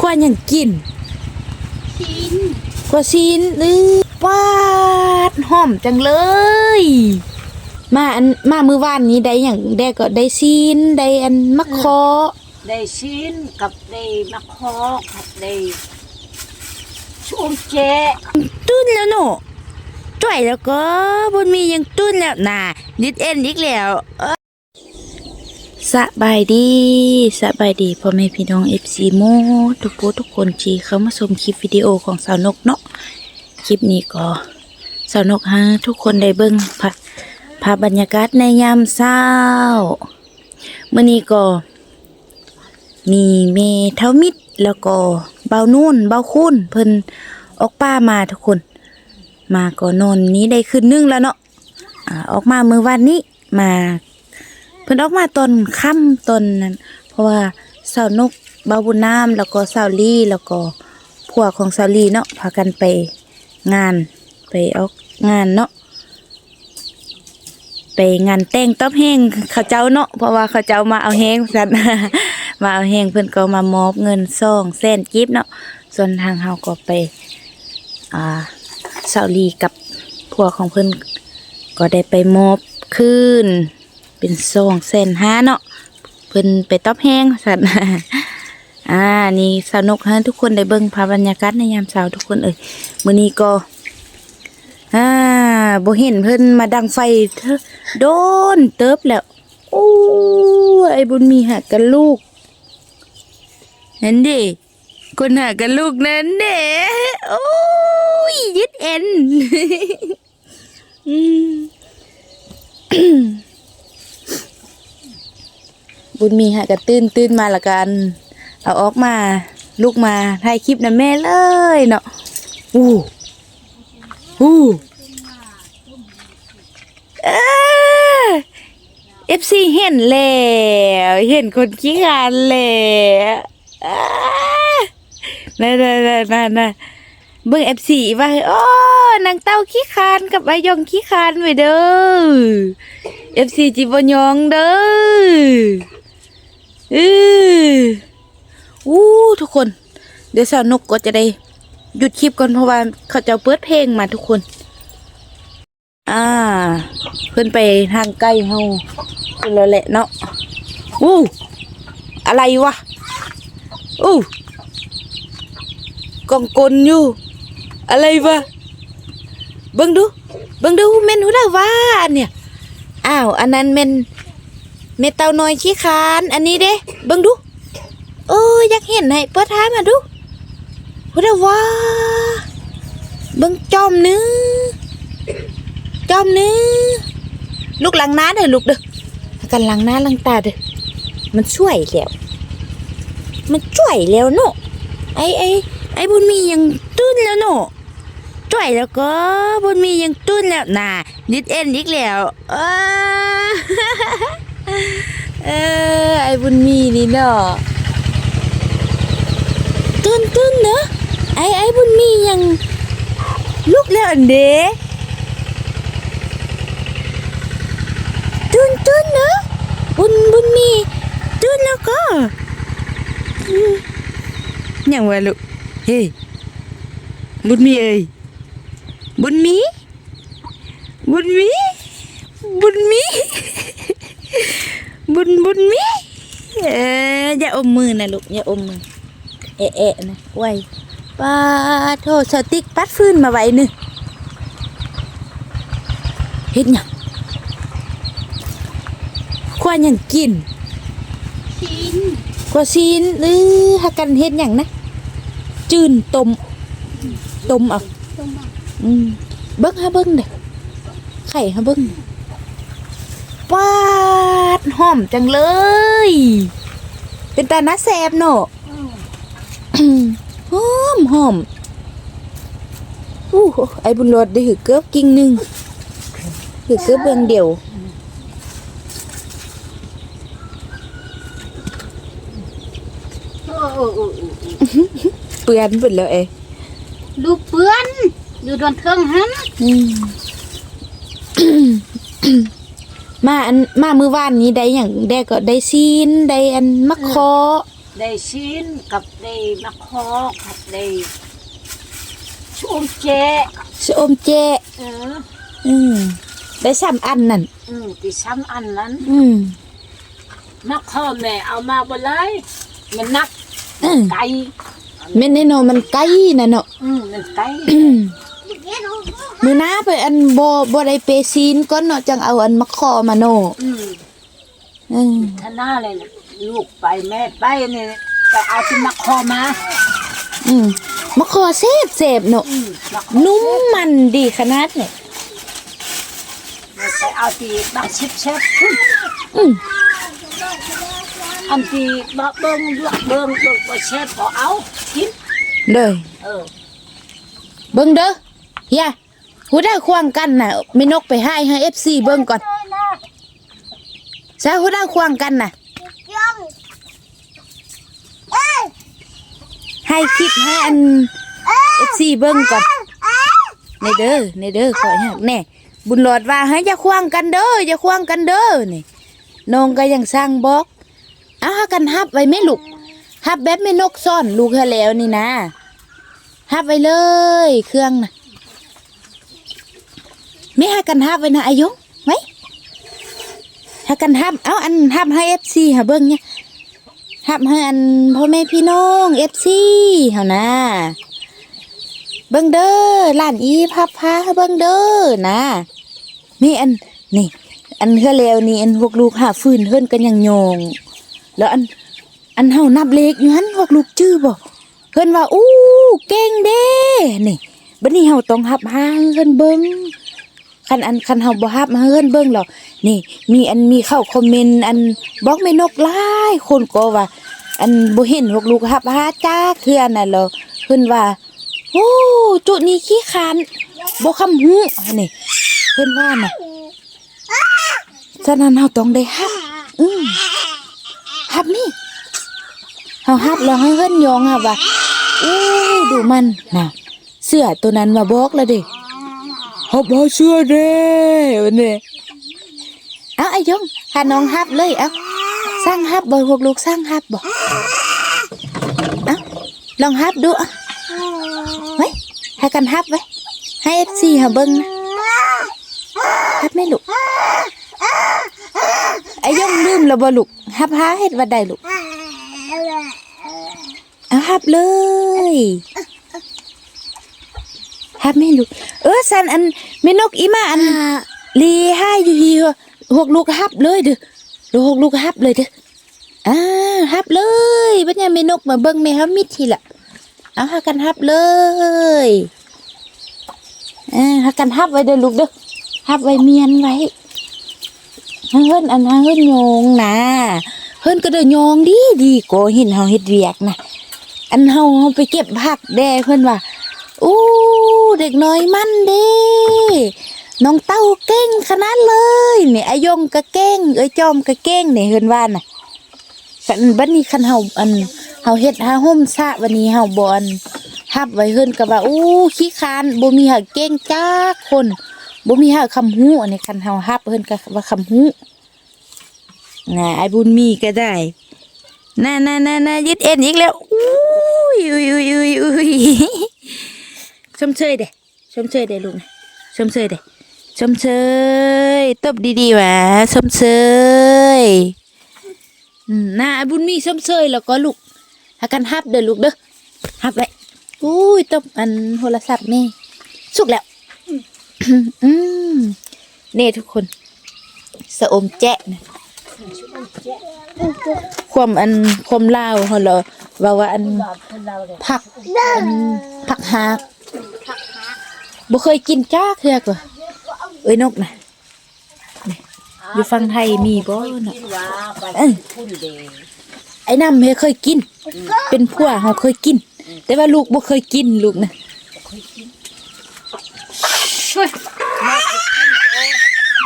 กว่าหยังกินชิ้นกว่าซีนหรือปาดหอมจังเลย มาอันมามือวานนี้ได้หยังได้ก็ได้ซีนได้อันมะคอได้ชิ้นกับได้มะคอกับได้ชุมเจตุ้นแล้วเนาะจ่วยแล้วก็บนมียังตุ้นแล้วน่ะนิดเอ็นอีกแล้วเอ้อ สบายดีสบายดีพ่อแม่พี่น้อง FC โมทุกผู้ทุกคนที่เข้ามาชมคลิปวิดีโอของสาวนกเนาะคลิปนี้ก็สาวนกฮะทุกคนได้เบิ่งภาพภาพบรรยากาศในยามเช้าเมื้อนี้ก็มีเมเทามิดแล้วก็เบานุ่นเบาคุ้นเพิ่นออกป้ามาทุกคน มาก็นอนนี้ได้คืนนึงแล้วเนาะอออกมาเมื่อวันนี้มา เพิ่นออกมาตอนค่ำตอนนั้นเพราะว่าสาวนกเบาบุญน้ำแล้วก็สาวลี่แล้วก็พวกของสาวลี่เนาะพากันไปงานไปออกงานเนาะไปงานแต่งต๊อบแห้งเขาเจ้าเนาะเพราะว่าเขาเจ้ามาเอาแห้งสันมาเอาแห้งเพิ่นก็มามอบเงินซองแสนกิฟเนาะส่วนทางเฮาก็ไปอ่าสาวลีกับพวกของเพิ่นก็ได้ไปมอบคืน เป็นซองแสนห้าเนาะเพิ่นไปตอบแห้งสัตว์อ่านี่สนุกฮะทุกคนได้เบิ่งภาพบรรยากาศในยามเช้าทุกคนเอ่ยมื้อนี้ก็อ่าบ่เห็นเพิ่นมาดังไฟเถอโดนเติบแล้วโอ้ยไอ้บุญมีหักกันลูกเห็นดิคนหักกันลูกนั้นเด้โอ้ยยึดเอ็น อืม บุญมีหักกันตื่นตื่นมาละกัน เอาออกมา ลูกมาถ่ายคลิปนะแม่เลยเนาะอู้อู้เอ้อเอฟซีเห็นแล้วเห็นคนขี้ขานแล้วอ้าน่าน่าน่าน่าน่าเบิ่งเอฟซีว่าโอ้นางเต้าขี้คานกับไอยองขี้คานไปเด้อเอฟซีจิบยองเด้อเอออู้ทุกคน เดี๋ยวสาวนกก็จะได้หยุดคลิปก่อนเพราะว่าเขาจะเปิดเพลงมาทุกคน อ่า เพิ่นไปทางใกล้เฮาเพิ่นแล้วแหละเนาะอู้อะไรวะอู้กองกลอยู่ อะไรวะเบิ่งดูเบิ่งดูแม่นหูได้ว่าเนี่ย อ้าว อันนั้นแม่น เมเตาน้อยขี้คาน อันนี้เด้เบิ่งดูเอออยากเห็นให้เปิดท้ายมาดูหูได้ว่าเบิ่งจอมเนื้อจอมเนื้อลูกหลังน้าเด้อลูกเด้อกันหลังน้าหลังตาเด้อมันช่วยแล้ว มันช่วยแล้วเนาะไอ้ไอ้ไอ้บุญมียังตื้นแล้วเนาะช่วยแล้วก็บุญมียังตื้นแล้วน่ะนิดเอ็นอีกแล้วเออ เออไอ้บุญมีนี่เนาะตื้นตื้นเนอะไอ้ไอ้บุญมียังลูกแล้วอันเด้ตื่นตื่นนะบุญบุญมีตื่นแล้วก็ยังวะลูกเฮ้บุญมีเอ้ยบุญมีบุญมี บุญมี บุญบุญมีเอออย่าอมมือนะลูกอย่าอมมือเอะเอะนะไว้ป้าโทษสติ๊กปัดฟื้นมาไว้หนึ่งเฮ็ดหยังกว่าหยังกินชิ้นกว่าซีนหรือหักกันเฮ็ดหยังนะจืนต้มต้มเอาต้มอืมเบิ่งหาเบิ่งเด้อไข่หาเบิ่งปาด หอมจังเลย เป็นตาหน้าแซบเนาะหอมหอมอู้หูไอ้บุญรอดได้หือเกือบกิ่งหนึงหือเกือบเบิ่งเดียวเออเออเออเออเปื้อนเบิดแล้วเอ้ลูกเปื้อน อยู่ดอนเทิงหันอื มมาอันมามือวานนี้ได้อย่างได้ก็ได้ซีนได้อันมะคอได้ชิ้นกับได้มะคอกกับได้ชูมเจสอมเจเอออืมได้สามอันนั่นอืมที่ซ้ำอันนั้น อืมมะคอแม่เอามาบ่เลยมันนักอืมไก่แม่นแน่นอนมันไกลน่ะเนาะอืมมันไก่ มื้อหน้าไปอันบ่บ่ได้เปซีนก่อนเนาะจังเอาอันมาขอมาโนอืมอืมท่าหน้าเลยนะลูกไปแม่ไปนี่ไปเอาที่มะคอมาอืมมาขอเสพเสพเนาะอืมมะคอนุ่มมันดีขนาดเนี่ยแม่ไปเอาที่บักชิบเชฟอืมอันที่บักเบิ้งบักเบิ้งเบิ้งบ่เชฟก็เอากินเด้อเออ เบิ่งเด้อเฮีย หูได้ควางกันน่ะมีนกไปให้ให้ FC เบิ่งก่อนซะหูได้ควางกันน่ะให้คลิปให้อัน FC เบิ่งก่อนในเด้อในเด้อขอให้แน่บุญหลอดว่าให้อย่าควางกันเด้ออย่าควางกันเด้อนี่น้องก็ยังสร้างบอกเอาหากันฮับไว้ไหม่ลูกฮับแบบไม่นกซ่อนลูกเธอแล้วนี่นะฮับไว้เลยเครื่องน่ะ ไม่หากันฮับไว้นะอายุไว้หากันฮับเอาอันฮับให้ FC หาเบิ่งเนี่ยฮับให้อันพ่อแม่พี่น้อง FC เฮานะเบิ่งเด้อล้านอีพับพาเบิ่งเด้อนะนี่อันนี่อันเฮือแล้วนี่อันพวกลูกหาฟืนเฮิรนกันยังโยง แล้วอันอันเฮานับเลขอยู่หันพวกลูกจื้อบ่เพิ่นว่าอู้เก่งเด้นี่บัดนี้เฮาต้องหับหาเฮิรนเบิ่ง คันอันคันเฮาบ่หับมาเฮิรนเบิ่งหรอกนี่ มีอันมีเข้าคอมเมนต์อันบล็อกแม่นกหลายคนก็ว่า อันบ่เห็นพวกลูกหับหาจ้าเทื่อน่ะเหรอเพิ่นว่าโอ้จุดนี้ขี้คร้านบ่คำหูนี่เพิ่นว่าน่ะฉะนั้นเฮาต้องได้ฮับอืมฮับนี่เฮาฮับแล้วเพิ่นยองฮับว่าอู้ดูมันน่ะเสื้อตัวนั้นมาบอกแล้วเด้ ฮับบ่เสื้อเด้วันนี้เอาไอ้ยงหาน้องฮับเลยเอาสร้างฮับบ่พวกลูกสร้างฮับบ่เอาลองฮับดูเอาไว้ให้กันฮับไว้ให้เอฟซีหาเบิ้งนะฮับไม่ลูกไอ้ยงลืมแล้วบ่ลูกฮับหาเฮ็ดว่าได้ลูกเอาฮับเลย ฮับไหม่ลูก เออสันอันแม่นกอีมาอันลีให้อยู่ฮีหกลูกฮับเลยเด้อดูหกลูกฮับเลยเด้ออ่าฮับเลยบัดนี้แม่นกมาเบิ่งแม่ฮับมิดทีละเอาหากันฮับเลยเออหากันฮับไว้เด้อลูกเด้อฮับไว้เมียนไว้ให้เฮิรนอันให้เฮิรนโยงนะเฮิรนก็เด้อโยงดีดีก็เห็นเฮาเฮ็ดเวียกนะอันเฮาเฮาไปเก็บผักแด่เพิ่นว่า อู้เด็กน้อยมันด้น้องเต้าเก่งขนาดเลยเนี่อายงก็เก่งเอ้ยจอมก็เก่งเนี่ยเพิ่นว่าน่ะคันบัดนี้คันเฮาอันเฮาเฮ็ดหาห่มซะวันนี้เฮาบ่อันฮับไว้เฮิรนก็ว่าอู้ขี้คานบ่มีหาเก่งจ้าคนบ่มีหาคำฮู้อันนี้คันเฮาฮับเฮิรนก็ว่าคำฮู้น่ะไอ้บุญมีก็ได้น่าๆๆๆยึดเอ็นอีกแล้วอุ้ยอุ้ยอุ้ยอุ้ยอุ้ย ชมเชยเด้ชมเชยเด้ลูกนะชมเชยเด้ชมเชยตบดีๆหว่าชมเชยอืมน่าบุญมีส้มเซยแล้วก็ลูกหากันฮับเด้อลูกเด้อฮับไว้อุ้ยต้มอันโทรศัพท์แม่สุกแล้วอืมนี่ทุกคนสะอมแจ๊ะนะความอันความลาวเขาเหรอว่าว่าอันผักอันผักหาก บ่เคยกินจ้าเทือกว่ะเอ้ยนกนะนี่อยู่ฝั่งไทยมีบ่เนาะกินว่าไปเอ้ยพุ่นเดงไอ้น้ำเฮเคยกิน เป็นผัวเขาเคยกิน แต่ว่าลูกบ่เคยกินลูกนะ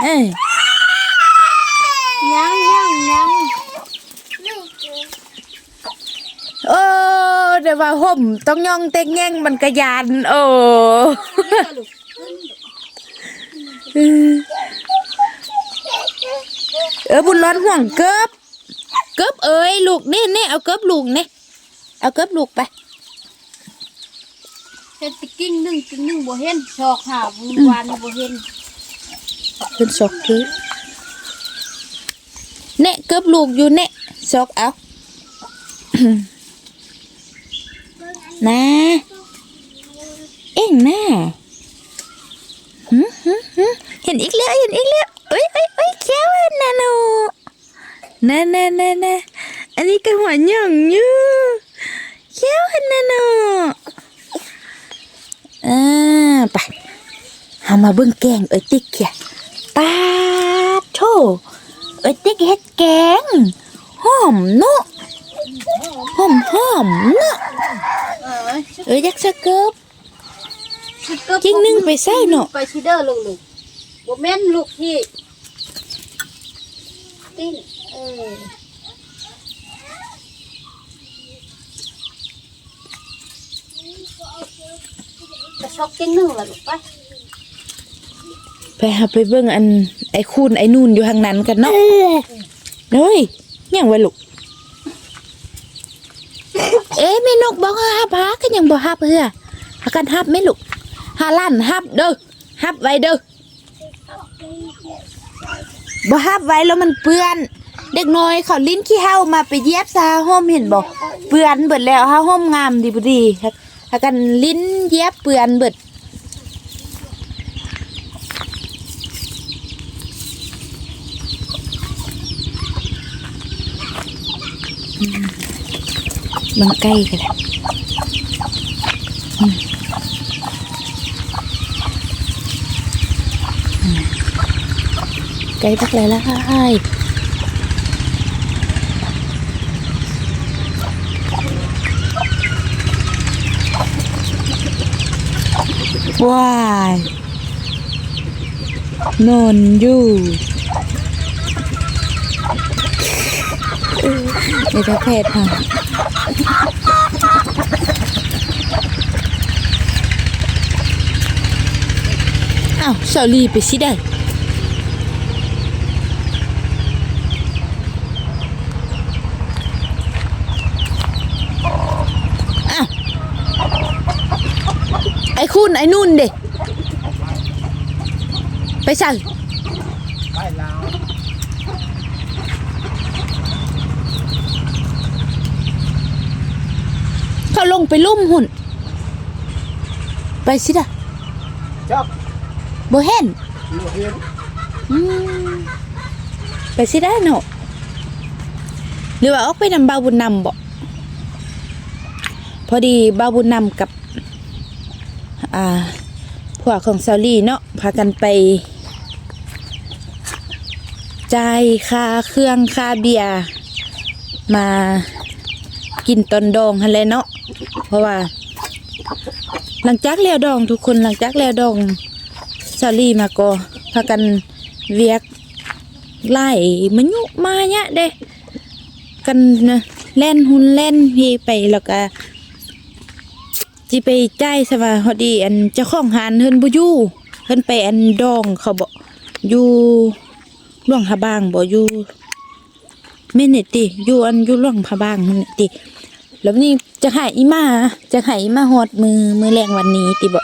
เอ้ยยังยังยังโอ้ แต่ว่าห่มต้องย่องเต็งแง่งมันกระยาน โอ้เออบุญร้อนห่วงเกิบเกิบเอ้ยลูกเน่เน่เอาเกิบลูกเน่เอาเกิบลูกไปเฮ็ดไปกิ้งหนึ่งกิ้งหนึ่งบ่เห็นชอกหาบุญวานนี่บ่เห็นเป็นศอกคือเน่เกิบลูกอยู่เน่ศอกเอา นะ เอ็งนะหึหึหึเห็นอีกแล้วเห็นอีกแล้วเอ้ยเอ้ยเอ้ยแก้วนะหนูนะนะนะนะอันนี้ก็หัวหย่องอยู่แก้วนะหนูอ่าไปหามาเบิ่งแกงเอ้ยติ๊กเขียปาโถเอ้ยติ๊กเฮ็ดแกงหอมเนาะ หอมหอมเนาะเออเอ้ยยักษ์สะเกิบสิเกิบกิ้งหนึ่งไปใส่เนาะไปสิเด้อลูกลูกบ่แม่นลูกพี่ติ้งเออกระชอกกิ้งหนึ่งละลูกไปไปหาไปเบิ่งอันไอ้คูนไอ้นูนอยู่ทางนั้นกันเนาะเฮ้ยยังไว้ลูก เอ๊ะแม่นกบอกว่าฮับหาก็ยังบ่ฮับเพื่อหากันฮับไหม่ลูกหาล้านฮับเด้อฮับไว้เด้อบ่ฮับไว้แล้วมันเปื้อน เด็กน้อยเขาลิ้นขี้เห่ามาไปเย็บซาห่มเห็นบ่เปื้อนเบิดแล้วฮาห่มงามดีบ่ดีหากันลิ้นเย็บเปื้อนเบิดมั นใกล้กันแล้ใกล้ปักเลยละค่ะว้ายนอนอยู่เดี๋ยวจะเพศค่ะ อ้าวเสาลีไปสิได้อ้าวไอ้คุณไอ้นุ่นเด็ไปสั่ง เขาลงไปลุ่มหุ่น ไปสิได้จับบ่เห็นหัวเห็นอืมไปสิได้เนาะหรือว่าออกไปนำบาวบุญนำบ่พอดีบาวบุญนำกับ อ่าพวกของซาลี่เนาะพากันไปจ่ายค่าเครื่องค่าเบียร์มากินตอนดองฮันแหละเนาะ เพราะว่า หลังจากแล้วดองทุกคนหลังจากแล้วดองซาลี่มาก็พากันเวียกไล่มันยุมาเนี่ยเด้กันนะเล่นหุ่นเล่นพี่ไปแล้วก็จีไปจ่ายสว่าพอดีอันเจ้าของหานเฮินบ่อยู่เฮินไปอันดองเขาบอกอยู่หลวงพะบางบ่อยู่แม่นนี่ติอยู่อันอยู่หลวงพะบางนั่นนี่ติ แล้วนี่จะหายอีมาจะหายอีมาฮอดมือมือแรงวันนี้ติบ่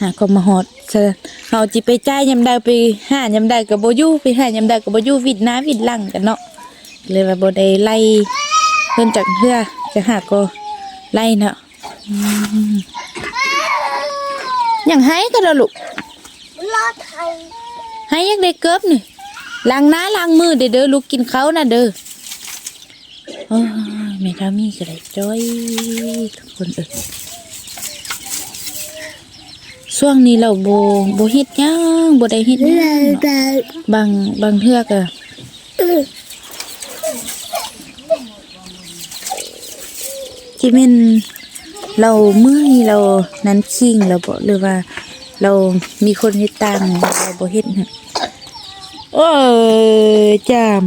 หาก็มาฮอดซะเฮาจิไปจ่ายยามใดไปหายามใดก็บ่อยู่ไปหายามใดก็บ่อยู่วิดหน้าวิดหลังกันเนาะเลยว่าบ่ได้ไล่เพิ่นจากเฮือจะหาก็ไล่เนาะอืมยังให้ก็แล้วลูกรอดไทยให้ยังได้เกิบนี่ล้างหน้าล้างมือเด้อเด้อลูกกินข้าวนะเด้อ โอ้ยแม่ทามีก็ได้จ้อยทุกคนเอ้ยช่วงนี้เราโบโบเฮ็ดหยังโบได้เฮ็ดหยังเนาะบางบางเทือกอะที่แม่นเราเมื่อยเรานั้นคิงเราบ่หรือว่า เรามีคนเฮ็ดตามเราบ่เฮ็ดน่ะโอ้ยจาม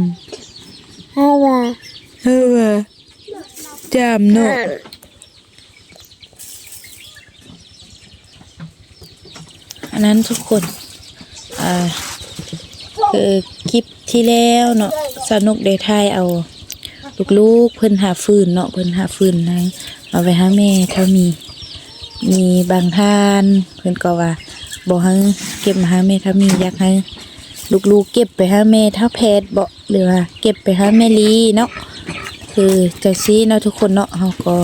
ฮาวา เฮ้อจามเนาะอันนั้นทุกคน อ่าคือคลิปที่แล้วเนาะสนุกได้ทายเอา ลูกๆเพิ่นหาฟืนเนาะเพิ่นหาฟืนนะเอาไปหาแม่ถ้ามี มีบางท่าน เพิ่นก็ว่าบ่ให้เก็บมาหาแม่ถ้ามีอยากให้ลูกๆเก็บไปหาแม่ถ้าแพทย์บ่หรือว่าเก็บไปหาแม่ลีเนาะ คือจังซี่เนาะทุกคนเนาะเฮาก็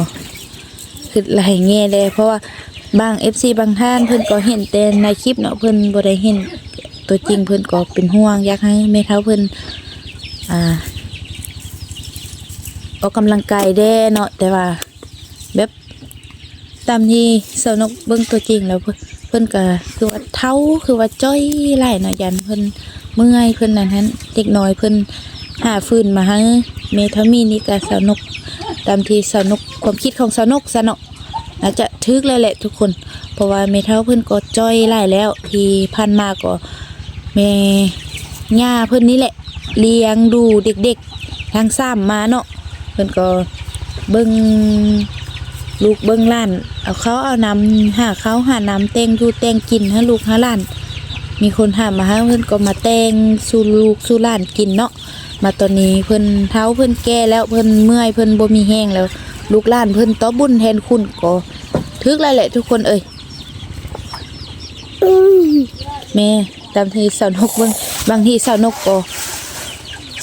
คือหลายแง่เลยเพราะว่าบาง FC บางท่านเพิ่นก็เห็นแต่ในคลิปเนาะเพิ่นบ่ได้เห็นตัวจริงเพิ่นก็เป็นห่วงอยากให้แม่เฒ่าเพิ่นอ่าออกกำลังกายแด้เนาะแต่ว่าแบบตามที่สาวนกเบิ่งตัวจริงแล้วเพิ่นเพิ่นก็คือว่าเท่าคือว่าจ้อยไหลเนาะยันเพิ่นเมื่อยเพิ่นนั่นหันเด็กน้อยเพิ่นหาฟื้นมาให้ เมทามีนี่ก็สาวนกตามที่สาวนกความคิดของสาวนกซะเนาะน่าจะทึกเลยแหละทุกคน เพราะว่าเมท่าเพิ่นก็จ้อยหลายแล้ว ที่พันมาก็แม่ย่าเพิ่นนี่แหละ เลี้ยงดูเด็กๆทางซ้ำมาเนาะเพิ่นก็เบิ่งลูกเบิ่งล้าน เอาเขาเอาน้ำหาเขาหาน้ำแต่งดูแต่งกินให้ลูกให้ล้าน มีคนหามาห้เพิ่อนก็มาแต่งสู่ลูกสู่ล้านกินเนาะมาตอนนี้เพิ่อนเท้าเพิ่อนแก่แล้วเพิ่อนเมื่อยเพิ่อนบ่มีแห้งแล้ว ลูกล้านเพิ่อนต่อบุญแทนคุณก็ทึกแล้วแหละทุกคนเอ้ยแม่ตามที่สาวนกบิ่งบางทีสาวนกก็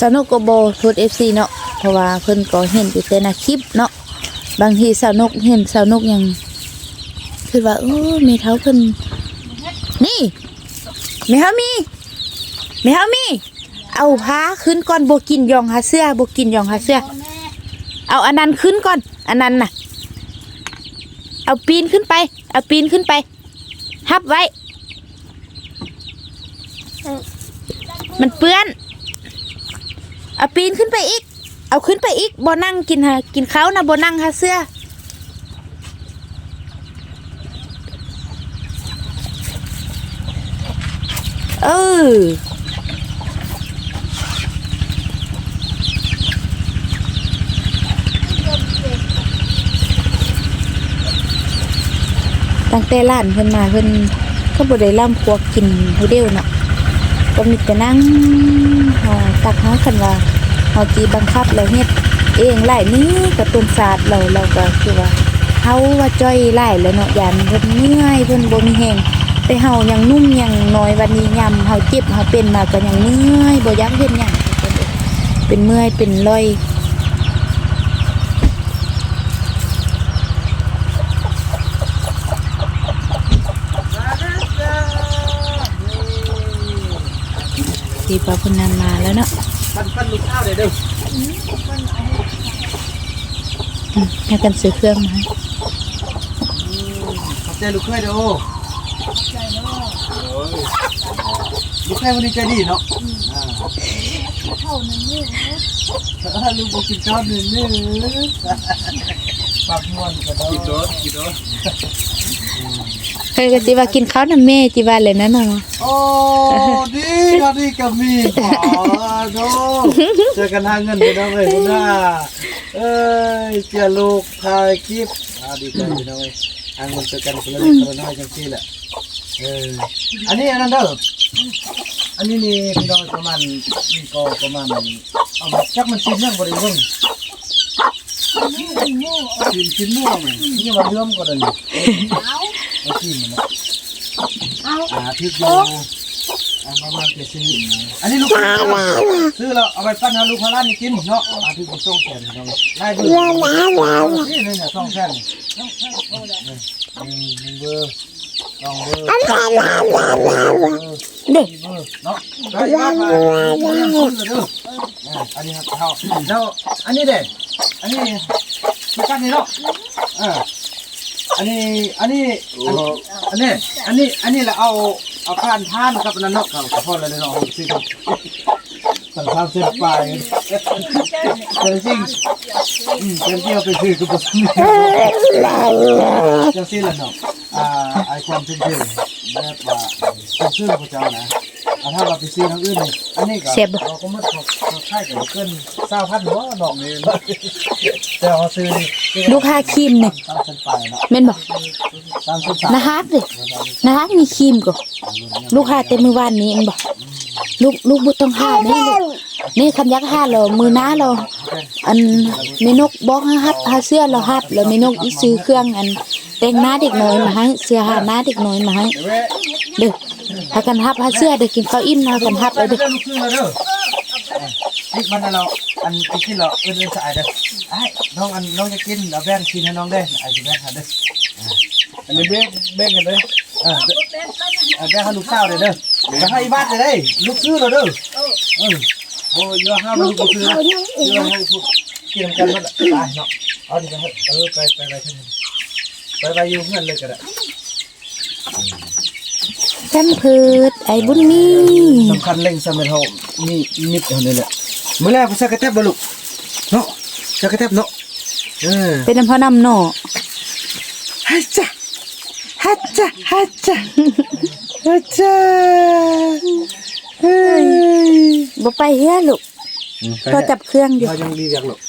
สนุกก็โบทุดเอฟซีเนาะเพราะว่าเพิ่อนก็เห็นอยู่แต่ในคลิปเนาะบางทีสาวนกเห็นสาวนกยังคือว่าเออเมเท้าเพิ่อนนี่ เมเท้ามีเมเท้ามี เอาผ้าขึ้นก่อนโบกินยองหาเสื้อโบกินยองหาเสื้อ เอาอันนั้นขึ้นก่อน อันนั้นน่ะ เอาปีนขึ้นไป เอาปีนขึ้นไปทับไว้ มันเปื้อน เอาปีนขึ้นไปอีก เอาขึ้นไปอีกบ่นั่งกินฮะกินข้าวนะบ่นั่งหาเสื้อ เออตั้งแต่ร้านเพิ่นมาเพิ่นก็บ่ได้ล่ำพวกกินผู้เดียวเนาะก็มีแต่นั่งเฮาตักเฮาคันว่าเฮาจีบังคับแล้วเฮ็ดเองหลายนี้ก็ต้นศาสตร์เราเราก็คือว่าเฮาว่าจ้อยหลายแล้วเนาะยานเพิ่นเมื่อยเพิ่นบ่มีแฮง แต่เฮายังนุ่มยังน้อยวันนี้ยามเฮาเจ็บเฮาเป็นมาก็ยังเมื่อยบ่ยากเฮ็ดหยังเป็นเมื่อยเป็นรอยที่พระพุทธนมาแล้วเนาะปันปันลูกข้าวเด้อเด้ออืมให้กันซื้อเครื่องมาให้ขอบใจลูกเคยเด้อโอ้ย ลูกเคยวันนี้ใจดีเนาะอ่าเข้าหนึ่งมืออ่าลูกบอกกินข้าวหนึ่งนี่ปากนวลก็ได้กินโดดกินโดดเคยก็จิว่ากินข้าวน้ำแม่จิว่าเลยนะเนาะโอ้ดีนะดีกับมีขอโดเจอกันหาเงินไปนะเว้ยคุณน้าเอ้ยเจ้าลูกถ่ายคลิปอ่าดีใจดีนะเว้ย หาเงินเจอกันคนละเล็กคนละน้อยจังซี่แหละเอออันนี้อันนั้นเด้ออันนี้นี่พี่น้องประมาณนี่ก็ประมาณเอามาจักมันกินยังบ่ได้เบิ่งกินกินม่วงนี่มาเริ่มก่อนเลยเอากินมันนะเอาอ่าพริกอยู่ อ่าประมาณเจ็ดสิบอันนี้ลูกซื้อแล้วเอาไปปั้นให้ลูกพารานี่กินเนาะอ่าพริกมันส่งแขนเนาะได้เบอร์นี่เนี่ยส่งแขนนี่นึ่เบอร์สองเบอร์เด็กสี่เบอร์เนาะได้ครับอันนี้ครับเท่าแล้วอันนี้เด็ดอันนี้คือปั้นนี่เนาะเอ่าอันนี้อันนี้อันนี้อันนี้อันนี้เราเอา เอาผ่านท่านครับอันนั้นเนาะครับขอโทษเลยเนาะสิครับสั่งข้าวเส้นปลายแต่จริงอืมเต็มที่เอาไปซื้อกับผมจังซี่ละเนาะอ่าไอความเป็นจริงแบบว่าเป็นชื่อพระเจ้านะ ออะถ้าเราไปซื้อทางอื่นนี่อันนี้ก็เสียบบ่ เราก็มันเขาเขาค่ายกับเกินเศร้าพันบ่ดอกนี้แต่เราซื้อนี่ลูกค้าครีมนี่ตามเส้นปลายเนาะแม่นบ่ตามเส้นปลายนะฮักดินะฮักมีครีมก็ลูกค้าเต็มมือวานนี้เอ็นบ่ลูกลูกบ่ต้องหาแม่ลูกนี่คันยักหาเรามือหน้าเรา อันเมนกบอกให้ฮับหาเสื้อเราฮับแล้วเมนกอีซื้อเครื่องอันแต่งหน้าเด็กน้อยมาให้เสื้อหาหน้าเด็กน้อยมาให้เดี๋ยวเว้ยเด้อ พากันฮับหาเสื้อเด้อกินข้าวอิ่มนะพากันฮับเอาเด้อลูกครึ่งแล้วเด้อนี่มันเราอันที่เราเอื้อนสะอาดเด้อไอ้น้องอันน้องจะกินเอาแบ่งกินให้น้องได้ไอ้สิแบ่งให้เด้ออันนี้แบ่งแบ่งกันเลยเออแบ่งให้ลูกสาวเด้อเด้อจะให้บ้านเด้อลูกครึ่งแล้วเด้อเออโอ้ยเยอะห้ามลูกครึ่งเยอะให้พวกกินกันมันตายเนาะเอาดิจะให้เออไปไปไปไปไปอยู่เพื่อนเลยก็ได้ ฉันพืดไอ้บุญมีสำคัญเร่งสมัยเฮามีนิดเท่านั้นแหละมื้อแรกผมสักกระแทบบ่ลูกเนาะสักกระแทบเนาะเออเป็นน้ำพอน้ำเนาะฮัจจ้ะฮัจจ้ะฮัจจ้ะฮัจจ้ะเฮ้ยบ่ไปเฮียลูกพอจับเครื่องอยู่เรายังดีจังลูก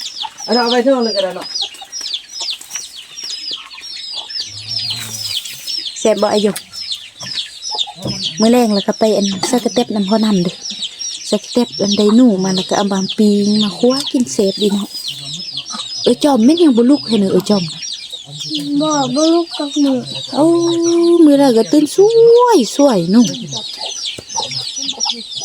เอาเอาไปเท่าเลยก็ได้เนาะแซ่บบ่อายุ มื้อแรงแล้วก็ไปอันสกเต็ปน้ำพอน้ำเด้อสกเต็ปอันใดหนูมาแล้วก็เอาบางปีงมาคั่วกินเสพดีเนาะเอ้ยจอมแม่นยังบ่ลุกให้เนอะเอ้ยจอมบ่บ่ลูกกับมือโอ้มือละก็ตื่นสวยสวยนุ่ม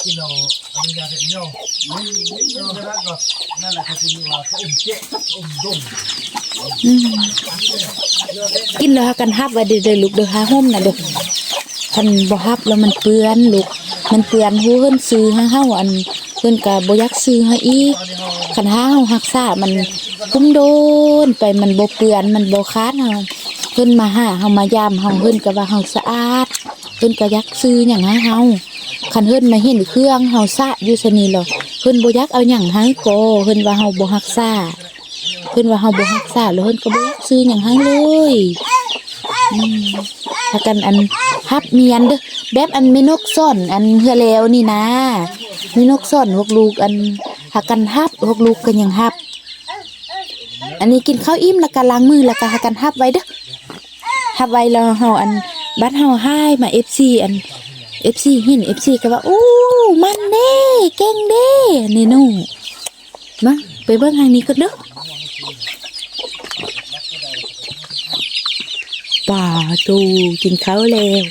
ที่เราอนุญาตให้เนาะนี่เราได้ก็นั่นแหละคือที่ว่าเขาอุ้มเจ๊อุ้มดมอืมกินแล้วหากันฮับไว้เด้อเด้อลูกเด้อหาห่มน่ะเด้อ คันบ่ฮับแล้วมันเปื้อนลูกมันเปื้อนหูเพิ่นซื้อให้เฮาอันเพิ่นก็บ่อยากซื้อให้อีกคันหาเฮารักษามันคุ้มโดนไปมันบ่เปื้อนมันบ่คาดเฮาเพิ่นมาหาเฮามายามเฮาเพิ่นก็ว่าเฮาสะอาดเพิ่นก็อยากซื้อหยังให้เฮาคันเพิ่นมาเห็นเครื่องเฮาสะอยู่ซะนี่แล้วเพิ่นบ่อยากเอาหยังให้ก็เพิ่นว่าเฮาบ่รักษาเพิ่นว่าเฮาบ่รักษาแล้วเพิ่นก็บ่อยากซื้อหยังให้เลย อืมถ้ากันอันฮับเมียนเด้อแบบอันมีนกซ่อน อันเฮือแล้วนี่นะมีนกซ่อนพวกลูกอันหากันฮับพวกลูกก็ยังฮับ อันนี้กินข้าวอิ่มแล้วก็ล้างมือแล้วก็หากันฮับไว้เด้อฮับไว้แล้วเฮาอันบ้านเฮาให้มา FC อัน FC เห็น FC ก็ว่าอู้มันเด้เก่งเด้นี่นูมาไปเบิ่งทางนี้ก็เด้อ ป่าตูกินข้าวแล้ว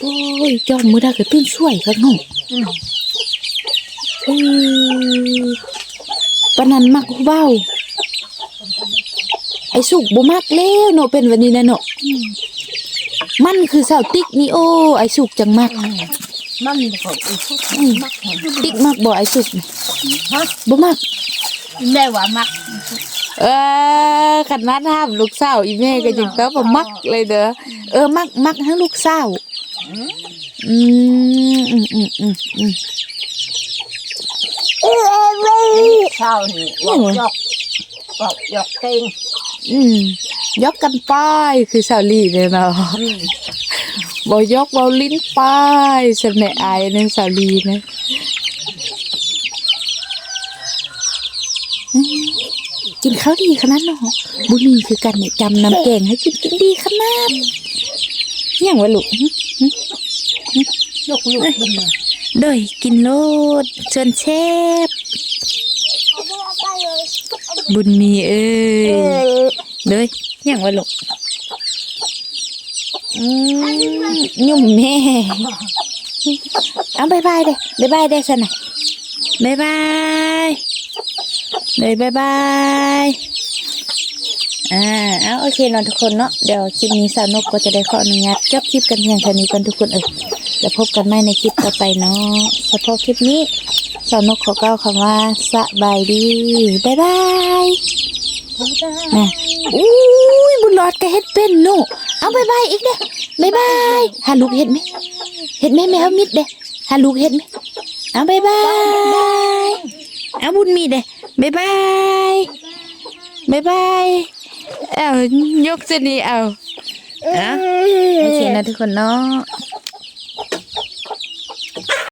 โอ้ยจอมมือได้ก็ตื่นสวยครับน้องเออปานนันมักเบ้าไอ้สุกบ่มักแล้วเนาะเป็นวันนี้นะเนาะมันคือสาวติ๊กนี่โอ้ไอ้สุกจังมักมันเขาอีกอืมติ๊กมักบ่ไอ้สุกน่ะบ่มักแม่ว่ามัก เออขันนัดห้ามลูกสาวอีแม่ก็ยังก็บ่มักเลยเด้อเออมักมักทั้งลูกสาวอืมอืมอืมอืมอืมเช้านี่บอกยอกบอกยอกเต็งอืมยกกันป้ายคือสาวลีเนี่ยเนาะบ่ยกเบาลิ้นป้ายสำเนอายในสาวลีนะอืม กินข้าวดีขนาดเนาะบุญมีคือกันเนี่ยจำน้ำแกงให้กินกินดีขนาดอย่างว่าลูกยกลูกขึ้นมาโดยกินโลดชิญเชฟบุญมีเอ้ยโดยอย่างว่าลูกยุ่มแม่เอาบายบายเด้บายบายเด้สนะบายบาย เลยบายบายอ่าเอาโอเคเนาะทุกคนเนาะเดี๋ยวคลิปนี้สาวนกก็จะได้ขออนุญาตจบคลิปกันเพียงเท่านี้กันทุกคนเออแล้วพบกันใหม่ในคลิปต่อไปเนาะสำหรับคลิปนี้สาวนกขอกล่าวคำว่าสบายดีบ๊ายบายนะอุ้ยบุญรอดก็เฮ็ดเป็นโนเอาบ๊ายบายอีกเด้บ๊ายบายหาลูกเฮ็ดไหมเฮ็ดไหมแมวมิดเด้หาลูกเฮ็ดไหมเอาบ๊ายบายเอาบุญมีเด้ บ๊ายบายบ๊ายบายเอายกเสนีเอาเอาโอเคนะทุกคนเนาะ